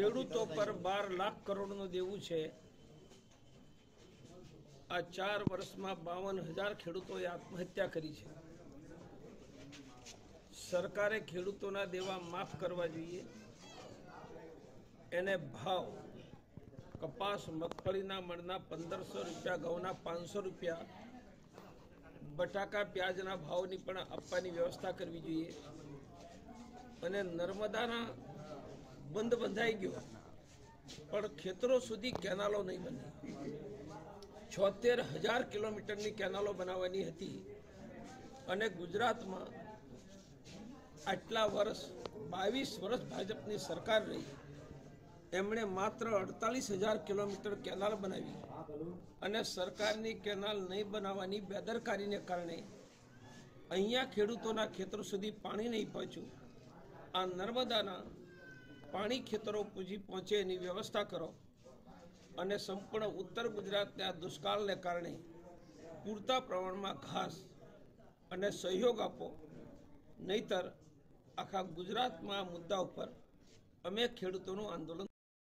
ખેડૂતો પર બાર લાખ કરોડનું દેવું છે. આ ચાર વર્ષમાં બાવન હજાર ખેડૂતોએ આત્મહત્યા કરી છે. સરકારે ખેડૂતોના દેવા માફ કરવા જોઈએ. એને ભાવ કપાસ, મગફળીના મણના પંદરસો રૂપિયા, ઘઉંના પાંચસો રૂપિયા, બટાકા, પ્યાજના ભાવની પણ આપવાની વ્યવસ્થા કરવી જોઈએ. અને નર્મદાના બંધ બંધાઈ ગયો. પણ ખેતરો સુધી કેનાલો નહીં બની. છોતેર હજાર કિલોમીટરની કેનાલો બનાવવાની હતી. અને ગુજરાતમાં આટલા વર્ષ, બાવીસ વર્ષ ભાજપની સરકાર રહી. એમણે માત્ર અડતાલીસ હજાર કિલોમીટર કેનાલ બનાવી. અને સરકારની કેનાલ નહીં બનાવવાની બેદરકારીને કારણે અહીંયા ખેડૂતોના ખેતરો સુધી પાણી નહીં પહોંચ્યું. આ નર્મદાના પાણી ખેતરો પૂજી પહોંચે એની વ્યવસ્થા કરો. અને સંપૂર્ણ ઉત્તર ગુજરાતના દુષ્કાળને કારણે પૂરતા પ્રમાણમાં ઘાસ અને સહયોગ આપો. નહીતર આખા ગુજરાતમાં મુદ્દા ઉપર અમે ખેડૂતોનું આંદોલન